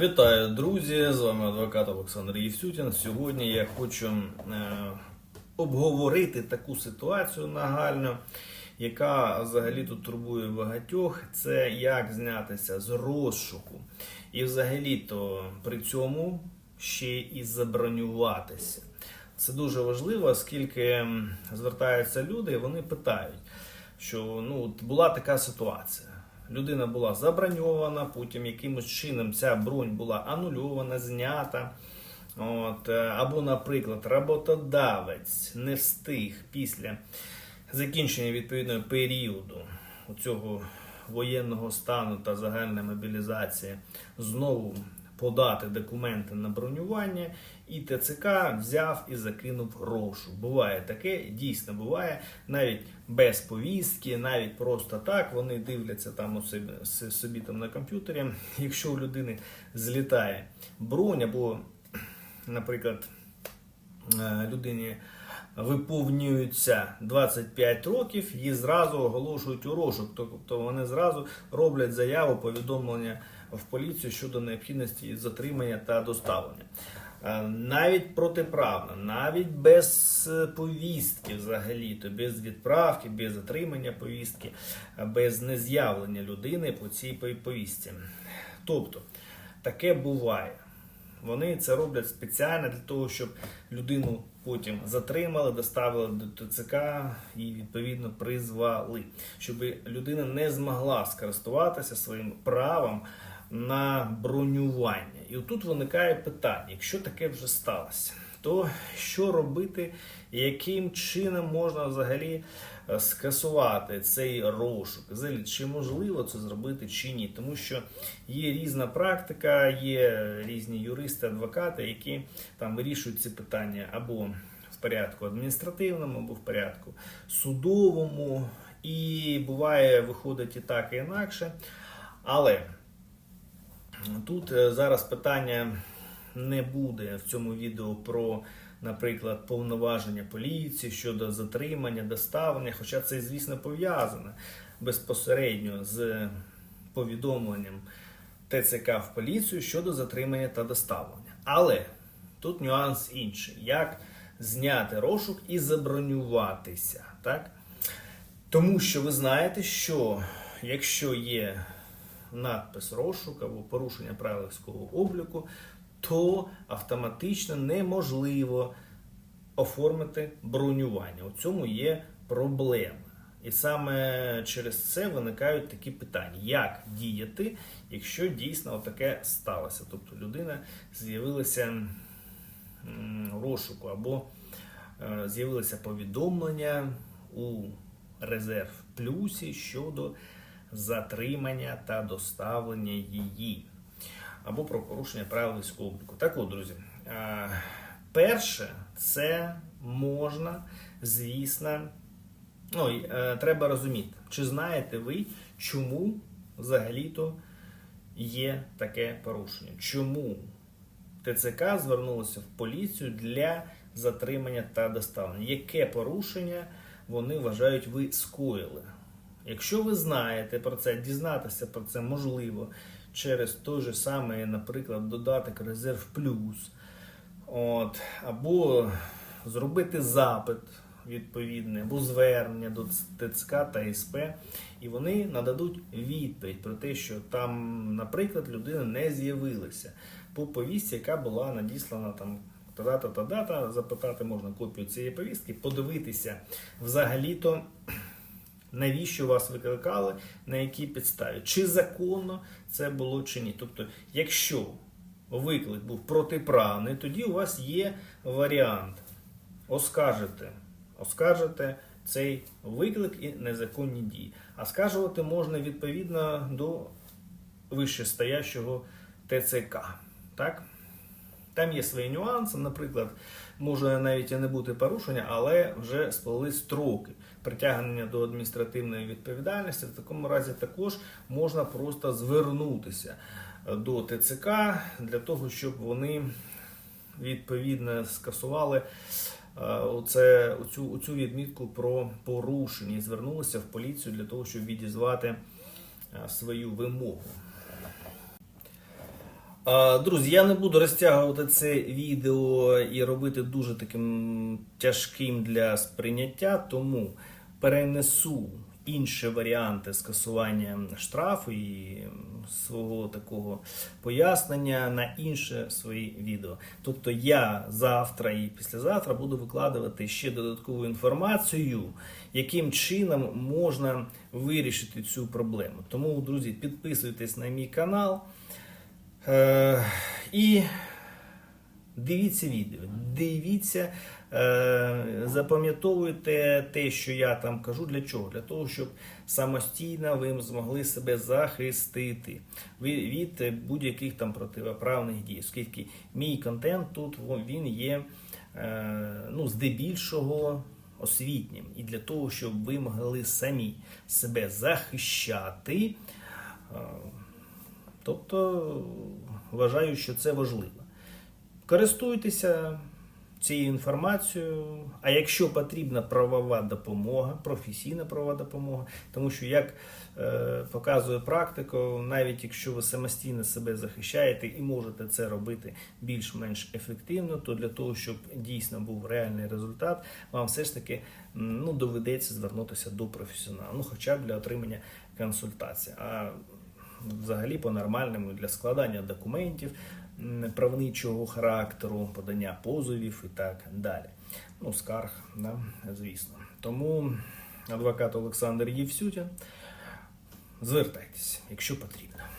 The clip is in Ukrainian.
Вітаю, друзі! З вами адвокат Олександр Євсютін. Сьогодні я хочу е, обговорити таку ситуацію нагальну, яка взагалі тут турбує багатьох. Це як знятися з розшуку. І взагалі-то при цьому ще і забронюватися. Це дуже важливо, оскільки звертаються люди, і вони питають, що ну, була така ситуація. Людина була заброньована, потім якимось чином ця бронь була анульована, знята. От, е, або, наприклад, роботодавець не встиг після закінчення відповідного періоду цього воєнного стану та загальної мобілізації знову подати документи на бронювання, і ТЦК взяв і закинув рошу. Буває таке, дійсно буває, навіть без повістки, навіть просто так. Вони дивляться там у собі, собі там на комп'ютері. Якщо у людини злітає бронь або, наприклад, е, людині виповнюється 25 років, її зразу оголошують у розшук. Тобто вони зразу роблять заяву, повідомлення в поліцію щодо необхідності затримання та доставлення. Е, Навіть протиправно, навіть без е, повістки взагалі, то без відправки, без затримання повістки, е, без нез'явлення людини по цій пов- повістці. Тобто, таке буває. Вони це роблять спеціально для того, щоб людину потім затримали, доставили до ТЦК і відповідно призвали, щоб людина не змогла скористуватися своїм правом на бронювання. І тут виникає питання: якщо таке вже сталося, то що робити, яким чином можна взагалі е, скасувати цей розшук? Взагалі, чи можливо це зробити чи ні? Тому що є різна практика, є різні юристи, адвокати, які там вирішують ці питання або в порядку адміністративному, або в порядку судовому. І буває, виходить і так, і інакше. Але Тут е, зараз питання не буде в цьому відео про, наприклад, повноваження поліції щодо затримання, доставлення, хоча це, звісно, пов'язане безпосередньо з повідомленням ТЦК в поліцію щодо затримання та доставлення. Але тут нюанс інший: як зняти розшук і забронюватися. Так? Тому що ви знаєте, що якщо є надпис розшук або порушення правил військового обліку, то автоматично неможливо оформити бронювання. У цьому є проблема. І саме через це виникають такі питання: як діяти, якщо дійсно таке сталося? Тобто людина з'явилася розшуку або е, з'явилося повідомлення у резерв плюсі щодо затримання та доставлення її або про порушення правил військового обліку. Так от, друзі, е, перше, це можна, звісно, ну, е, треба розуміти, чи знаєте ви, чому взагалі-то є таке порушення? Чому ТЦК звернулося в поліцію для затримання та доставлення? Яке порушення вони вважають ви скоїли? Якщо ви знаєте про це, дізнатися про це можливо через той же самий, наприклад, додаток Резерв Плюс, от, або зробити запит відповідний, або звернення до ТЦК та СП, і вони нададуть відповідь про те, що там, наприклад, людина не з'явилася по повістці, яка була надіслана там. та дата та дата, запитати можна копію цієї повістки, подивитися взагалі-то навіщо вас викликали, на якій підставі, чи законно це було чи ні. Тобто, якщо виклик був протиправний, тоді у вас є варіант оскаржити, оскаржити цей виклик і незаконні дії. А скаржувати можна відповідно до вищестоящого ТЦК. Так? Там є свої нюанси, наприклад, може навіть і не бути порушення, але вже сплили строки притягнення до адміністративної відповідальності. В такому разі також можна просто звернутися до ТЦК для того, щоб вони відповідно скасували е, оце, оцю, оцю відмітку про порушення і звернулися в поліцію для того, щоб відізвати е, свою вимогу. Друзі, я не буду розтягувати це відео і робити дуже таким тяжким для сприйняття, тому перенесу інші варіанти скасування штрафу і свого такого пояснення на інше свої відео. Тобто я завтра і післязавтра буду викладувати ще додаткову інформацію, яким чином можна вирішити цю проблему. Тому, друзі, підписуйтесь на мій канал. Е, і дивіться відео, дивіться, е, запам'ятовуйте те, що я там кажу. Для чого? Для того, щоб самостійно ви змогли себе захистити від будь-яких там противоправних дій, оскільки мій контент тут він є е, ну, здебільшого освітнім. І для того, щоб ви могли самі себе захищати. Тобто вважаю, що це важливо. Користуйтеся цією інформацією, а якщо потрібна правова допомога, професійна правова допомога, тому що, як е, показує практика, навіть якщо ви самостійно себе захищаєте і можете це робити більш-менш ефективно, то для того, щоб дійсно був реальний результат, вам все ж таки ну, доведеться звернутися до професіонала, ну хоча б для отримання консультації. А взагалі по-нормальному для складання документів правничого характеру, подання позовів і так далі. Ну, скарг, да, звісно. Тому адвокат Олександр Євсютін, звертайтеся, якщо потрібно.